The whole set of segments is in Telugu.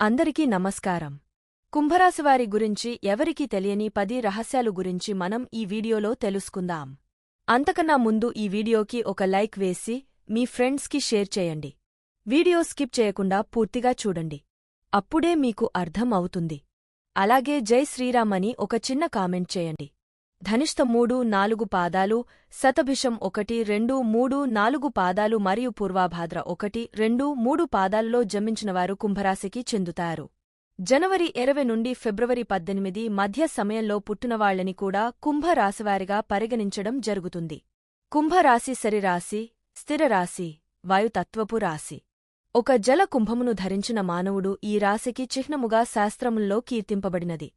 అందరికీ నమస్కారం. కుంభరాశివారి గురించి ఎవరికీ తెలియని పది రహస్యాలు గురించి మనం ఈ వీడియోలో తెలుసుకుందాం. అంతకన్నా ముందు ఈ వీడియోకి ఒక లైక్ వేసి మీ ఫ్రెండ్స్కి షేర్ చేయండి. వీడియో స్కిప్ చేయకుండా పూర్తిగా చూడండి. అప్పుడే మీకు అర్థం అవుతుంది అలాగే జై శ్రీరామ్ అని ఒక చిన్న కామెంట్ చేయండి. ధనిష్ట మూడు నాలుగు పాదాలు శతభిషం ఒకటి రెండు మూడు నాలుగు పాదాలు మరియు పూర్వాభాద్ర ఒకటి రెండు మూడు పాదాల్లో జమించినవారు కుంభరాశికి చెందుతారు. జనవరి ఇరవై నుండి ఫిబ్రవరి పద్దెనిమిది మధ్య సమయంలో పుట్టినవాళ్ళని కూడా కుంభరాశివారిగా పరిగణించడం జరుగుతుంది. కుంభరాశి సరిరాశి స్థిరరాశి వాయుతత్వపు రాశి. ఒక జల కుంభమును ధరించిన మానవుడు ఈ రాశికి చిహ్నముగా శాస్త్రముల్లో కీర్తింపబడినది.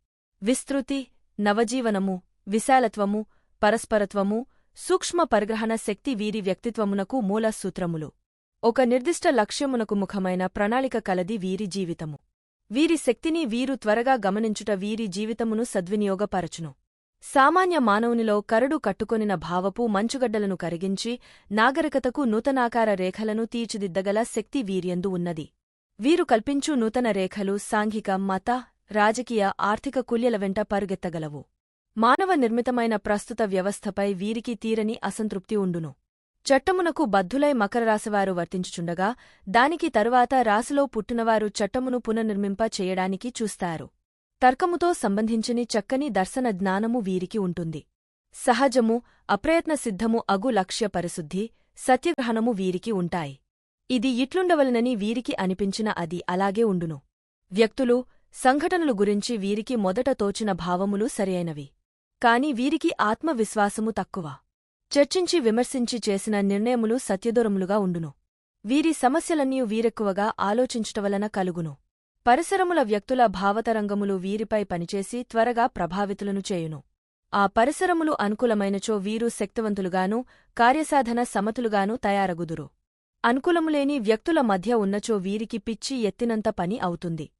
విస్తృతి నవజీవనము విశాలత్వము పరస్పరత్వము సూక్ష్మ పరిగ్రహణ శక్తి వీరి వ్యక్తిత్వమునకు మూల సూత్రములు. ఒక నిర్దిష్ట లక్ష్యమునకు ముఖమైన ప్రణాళిక కలది వీరి జీవితము. వీరి శక్తిని వీరు త్వరగా గమనించుట వీరి జీవితమును సద్వినియోగపరచును. సామాన్య మానవునిలో కరడు కట్టుకొనిన భావపు మంచుగడ్డలను కరిగించి నాగరికతకు నూతనాకార రేఖలను తీర్చిదిద్దగల శక్తి వీర్యందు ఉన్నది. వీరు కల్పించు నూతన రేఖలు సాంఘిక మత రాజకీయ ఆర్థిక కుల్యల వెంట పరుగెత్తగలవు. మానవ నిర్మితమైన ప్రస్తుత వ్యవస్థపై వీరికి తీరని అసంతృప్తి ఉండును. చట్టమునకు బద్ధులై మకరరాశివారు వర్తించుచుండగా దానికి తరువాత రాశిలో పుట్టినవారు చట్టమును పునర్నిర్మింప చేయడానికి చూస్తారు. తర్కముతో సంబంధించిని చక్కని దర్శన జ్ఞానము వీరికి ఉంటుంది. సహజము అప్రయత్న సిద్ధము అగు లక్ష్య పరిశుద్ధి సత్యగ్రహణము వీరికి ఉంటాయి. ఇది ఇట్లుండవలనని వీరికి అనిపించిన అది అలాగే ఉండును. వ్యక్తులు సంఘటనలు గురించి వీరికి మొదట తోచిన భావములు సరియైనవి కాని వీరికి ఆత్మవిశ్వాసము తక్కువ. చర్చించి విమర్శించి చేసిన నిర్ణయములు సత్యదూరములుగా ఉండును. వీరి సమస్యలన్నీ వీరెక్కువగా ఆలోచించుటవలన కలుగును. పరిసరముల వ్యక్తుల భావతరంగములు వీరిపై పనిచేసి త్వరగా ప్రభావితులను చేయును. ఆ పరిసరములు అనుకూలమైనచో వీరు శక్తివంతులుగాను కార్యసాధన సమతులుగాను తయారగుదురు. అనుకూలములేని వ్యక్తుల మధ్య ఉన్నచో వీరికి పిచ్చి ఎత్తినంత పని అవుతుంది.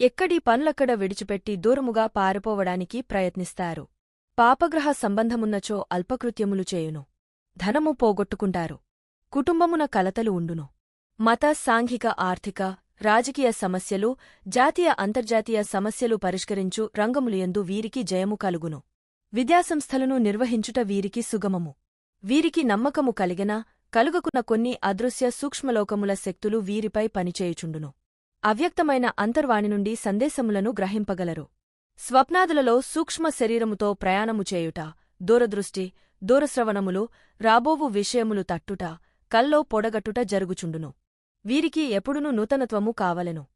ఎక్కడి పనులక్కడ విడిచిపెట్టి దూరముగా పారిపోవడానికి ప్రయత్నిస్తారు. పాపగ్రహ సంబంధమున్నచో అల్పకృత్యములు చేయును. ధనము పోగొట్టుకుంటారు. కుటుంబమున కలతలు ఉండును. మత సాంఘిక ఆర్థిక రాజకీయ సమస్యలు జాతీయ అంతర్జాతీయ సమస్యలు పరిష్కరించు రంగములయందు వీరికి జయము కలుగును. విద్యాసంస్థలను నిర్వహించుట వీరికి సుగమము. వీరికి నమ్మకము కలిగిన కలుగకున్న కొన్ని అదృశ్య సూక్ష్మలోకముల శక్తులు వీరిపై పనిచేయుచుండును. అవ్యక్తమైన అంతర్వాణి నుండి సందేశములను గ్రహింపగలరు. స్వప్నాదులలో సూక్ష్మ శరీరముతో ప్రయాణము చేయుట దూరదృష్టి దూరశ్రవణములు రాబోవు విషయములు తట్టుట కల్లో పొడగట్టుట జరుగుచుండును. వీరికి ఎప్పుడునూ నూతనత్వము కావలెను.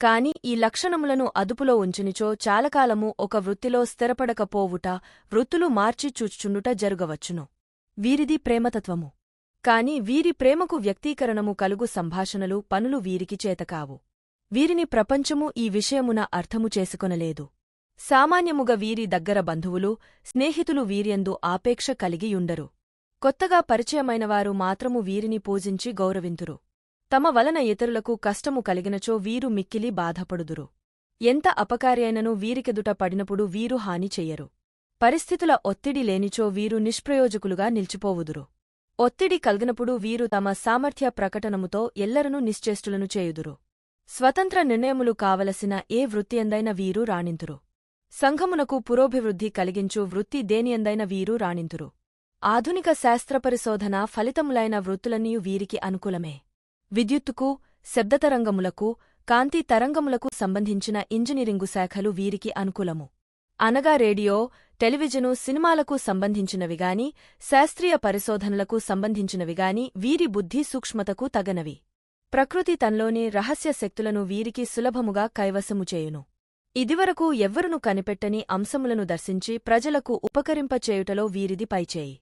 కాని ఈ లక్షణములను అదుపులో ఉంచునిచో చాలకాలము ఒక వృత్తిలో స్థిరపడకపోవుట వృత్తులు మార్చి చూచుచుండుట జరుగవచ్చును. వీరిది ప్రేమతత్వము. కాని వీరి ప్రేమకు వ్యక్తీకరణము కలుగు సంభాషణలు పనులు వీరికి చేతకావు. వీరిని ప్రపంచము ఈ విషయమున అర్థము చేసుకొనలేదు. సామాన్యముగ వీరి దగ్గర బంధువులు స్నేహితులు వీరియందు ఆపేక్ష కలిగియుండరు. కొత్తగా పరిచయమైనవారు మాత్రము వీరిని పూజించి గౌరవింతురు. తమ వలన ఇతరులకు కష్టము కలిగినచో వీరు మిక్కిలి బాధపడుదురు. ఎంత అపకార్యైనను వీరికెదుట పడినప్పుడు వీరు హాని చెయ్యరు. పరిస్థితుల ఒత్తిడి లేనిచో వీరు నిష్ప్రయోజకులుగా నిలిచిపోవుదురు. ఒత్తిడి కలిగినప్పుడు వీరు తమ సామర్థ్య ప్రకటనముతో ఎల్లరనూ నిశ్చేష్టులను చేయుదురు. స్వతంత్ర నిర్ణయములు కావలసిన ఏ వృత్తియందైన వీరు రాణింతురు. సంఘమునకు పురోభివృద్ధి కలిగించు వృత్తి దేనియందైన వీరు రాణింతురు. ఆధునిక శాస్త్రపరిశోధన ఫలితములైన వృత్తులన్నీ వీరికి అనుకూలమే. విద్యుత్తుకు శబ్దతరంగములకు కాంతి తరంగములకు సంబంధించిన ఇంజనీరింగు శాఖలు వీరికి అనుకూలము. అనగా రేడియో టెలివిజను సినిమాలకు సంబంధించినవిగాని శాస్త్రీయ పరిశోధనలకు సంబంధించినవిగాని వీరి బుద్ధి సూక్ష్మతకు తగనవి. ప్రకృతి తన్లోని రహస్య శక్తులను వీరికి సులభముగా కైవసము చేయును. ఇదివరకు ఎవ్వరును కనిపెట్టని అంశములను దర్శించి ప్రజలకు ఉపకరింపచేయుటలో వీరిది పైచేయి.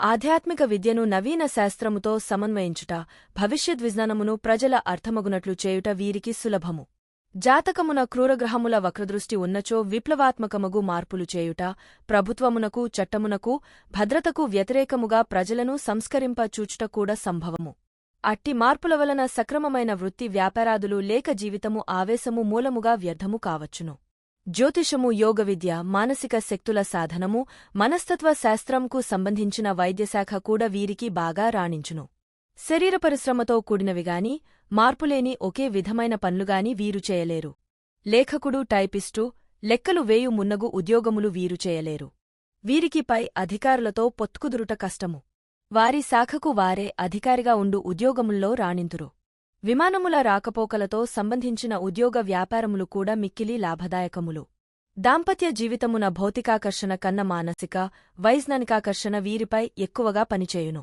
ఆధ్యాత్మిక విద్యను నవీన శాస్త్రముతో సమన్వయించుట భవిష్యద్విజ్ఞానమును ప్రజల అర్థమగునట్లు చేయుట వీరికి సులభము. జాతకమున క్రూరగ్రహముల వక్రదృష్టి ఉన్నచో విప్లవాత్మకమగు మార్పులు చేయుట ప్రభుత్వమునకు చట్టమునకు భద్రతకు వ్యతిరేకముగా ప్రజలను సంస్కరింపచూచుట కూడా సంభవము. అట్టి మార్పుల వలన సక్రమమైన వృత్తి వ్యాపారాదులు లేక జీవితము ఆవేశము మూలముగా వ్యర్థము కావచ్చును. జ్యోతిషము యోగ విద్య మానసిక శక్తుల సాధనము మనస్తత్వ శాస్త్రంకు సంబంధించిన వైద్యశాఖ కూడా వీరికి బాగా రాణించును. శరీర పరిశ్రమతో కూడినవిగాని మార్పులేని ఒకే విధమైన పనులుగాని వీరు చేయలేరు. లేఖకుడు టైపిస్టు లెక్కలు వేయు మున్నగు ఉద్యోగములు వీరు చేయలేరు. వీరికి పై అధికారులతో పొత్కుదురుట కష్టము. వారి శాఖకు వారే అధికారిగా ఉండు ఉద్యోగముల్లో రాణింతురు. విమానముల రాకపోకలతో సంబంధించిన ఉద్యోగ వ్యాపారములు కూడా మిక్కిలి లాభదాయకములు. దాంపత్య జీవితమున భౌతికాకర్షణ కన్న మానసిక వైజ్ఞానికాకర్షణ వీరిపై ఎక్కువగా పనిచేయును.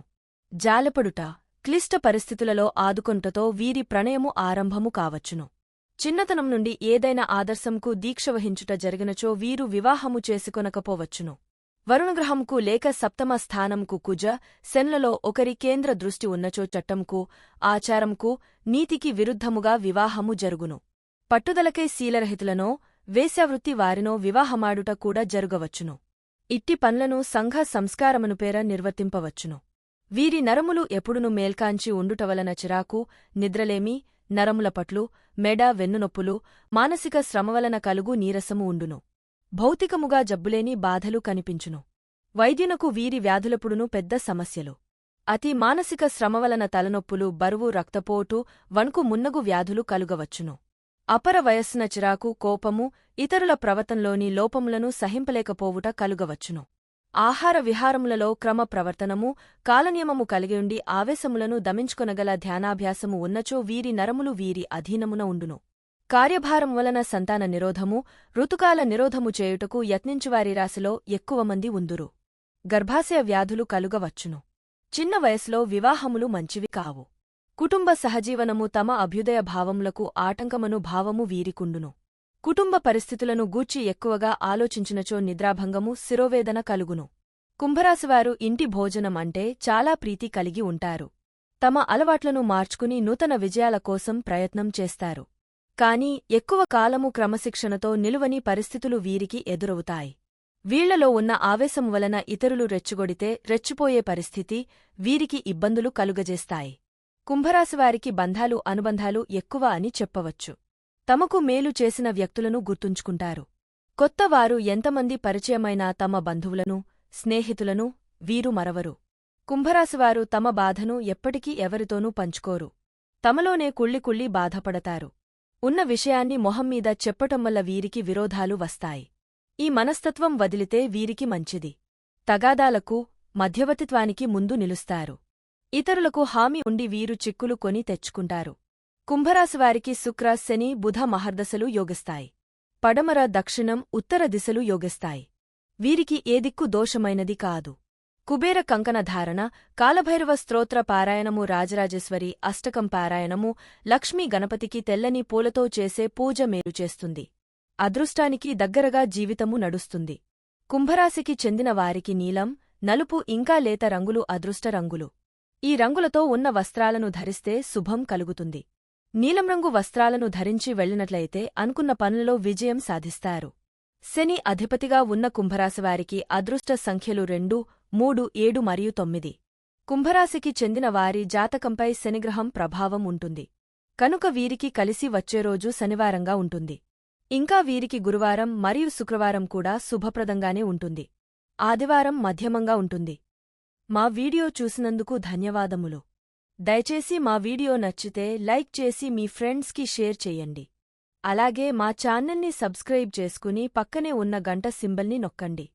జాలపడుట క్లిష్ట పరిస్థితులలో ఆదుకొంటతో వీరి ప్రణయము ఆరంభము కావచ్చును. చిన్నతనం నుండి ఏదైనా ఆదర్శంకు దీక్ష వహించుట జరిగినచో వీరు వివాహము చేసుకొనకపోవచ్చును. వరుణగ్రహంకు లేక సప్తమ స్థానంకు కుజ సెన్లలో ఒకరి కేంద్ర దృష్టి ఉన్నచో చట్టంకు ఆచారంకు నీతికి విరుద్ధముగా వివాహము జరుగును. పట్టుదలకై శీలరహితులనో వేశ్యావృత్తి వారినో వివాహమాడుట కూడా జరుగవచ్చును. ఇట్టి పనులను సంఘ సంస్కారమును పేర నిర్వర్తింపవచ్చును. వీరి నరములు ఎప్పుడును మేల్కాంచి ఉండుటవలన చిరాకు నిద్రలేమి నరముల పట్లు మెడ వెన్నునొప్పులు మానసిక శ్రమవలన కలుగు నీరసము ఉండును. భౌతికముగా జబ్బులేని బాధలు కనిపించును. వైద్యునకు వీరి వ్యాధులపుడును పెద్ద సమస్యలు. అతి మానసిక శ్రమవలన తలనొప్పులు బరువు రక్తపోటు వణుకు మున్నగు వ్యాధులు కలుగవచ్చును. అపర వయస్సున చిరాకు కోపము ఇతరుల ప్రవర్తనలోని లోపములను సహింపలేకపోవుట కలుగవచ్చును. ఆహార విహారములలో క్రమ ప్రవర్తనము కాలనియమము కలిగియుండి ఆవేశములను దమించుకొనగల ధ్యానాభ్యాసము ఉన్నచో వీరి నరములు వీరి అధీనమున ఉండును. కార్యభారం వలన సంతాన నిరోధము ఋతుకాల నిరోధము చేయుటకు యత్నించువారి రాశిలో ఎక్కువ మంది ఉందురు. గర్భాశయ వ్యాధులు కలుగవచ్చును. చిన్న వయసులో వివాహములు మంచివి కావు. కుటుంబ సహజీవనము తమ అభ్యుదయ భావములకు ఆటంకమను భావము వీరికుండును. కుటుంబ పరిస్థితులను గూర్చి ఎక్కువగా ఆలోచించినచో నిద్రాభంగము శిరోవేదన కలుగును. కుంభరాశివారు ఇంటి భోజనం అంటే చాలా ప్రీతి కలిగి ఉంటారు. తమ అలవాట్లను మార్చుకుని నూతన విజయాల కోసం ప్రయత్నం చేస్తారు. కాని ఎక్కువ కాలము క్రమశిక్షణతో నిలువని పరిస్థితులు వీరికి ఎదురవుతాయి. వీళ్ళలో ఉన్న ఆవేశం వలన ఇతరులు రెచ్చుగొడితే రెచ్చిపోయే పరిస్థితి వీరికి ఇబ్బందులు కలుగజేస్తాయి. కుంభరాశివారికి బంధాలు అనుబంధాలు ఎక్కువ అని చెప్పవచ్చు. తమకు మేలు చేసిన వ్యక్తులను గుర్తుంచుకుంటారు. కొత్తవారు ఎంతమంది పరిచయమైనా తమ బంధువులను స్నేహితులను వీరు మరవరు. కుంభరాశివారు తమ బాధను ఎప్పటికీ ఎవరితోనూ పంచుకోరు. తమలోనే కుళ్ళికుళ్ళి బాధపడతారు. ఉన్న విషయాన్ని మొహమ్మీద చెప్పటం వల్ల వీరికి విరోధాలు వస్తాయి. ఈ మనస్తత్వం వదిలితే వీరికి మంచిది. తగాదాలకు మధ్యవర్తిత్వానికి ముందు నిలుస్తారు. ఇతరులకు హామీ ఉండి వీరు చిక్కులు కొని తెచ్చుకుంటారు. కుంభరాశివారికి శుక్ర శని బుధ మహర్దశలు యోగిస్తాయి. పడమర దక్షిణం ఉత్తర దిశలు యోగిస్తాయి. వీరికి ఏ దిక్కు దోషమైనది కాదు. కుబేర కంకణ ధారణ కాలభైరవ స్తోత్ర పారాయణము రాజరాజేశ్వరి అష్టకం పారాయణము లక్ష్మీ గణపతికి తెల్లని పూలతో చేసే పూజ మేలు చేస్తుంది. అదృష్టానికి దగ్గరగా జీవితము నడుస్తుంది. కుంభరాశికి చెందిన వారికి నీలం నలుపు ఇంకా లేత రంగులు అదృష్ట రంగులు. ఈ రంగులతో ఉన్న వస్త్రాలను ధరిస్తే శుభం కలుగుతుంది. నీలం రంగు వస్త్రాలను ధరించి వెళ్ళినట్లయితే అనుకున్న పనులలో విజయం సాధిస్తారు. శని అధిపతిగా ఉన్న కుంభరాశివారికి అదృష్ట సంఖ్యలు రెండు మూడు ఏడు మరియు తొమ్మిది. కుంభరాశికి చెందిన వారి జాతకంపై శనిగ్రహం ప్రభావం ఉంటుంది. కనుక వీరికి కలిసి వచ్చే రోజు శనివారంగా ఉంటుంది. ఇంకా వీరికి గురువారం మరియు శుక్రవారం కూడా శుభప్రదంగానే ఉంటుంది. ఆదివారం మధ్యమంగా ఉంటుంది. మా వీడియో చూసినందుకు ధన్యవాదములు. దయచేసి మా వీడియో నచ్చితే లైక్ చేసి మీ ఫ్రెండ్స్కి షేర్ చెయ్యండి అలాగే మా ఛానల్ని సబ్స్క్రైబ్ చేసుకుని పక్కనే ఉన్న గంట సింబల్ని నొక్కండి.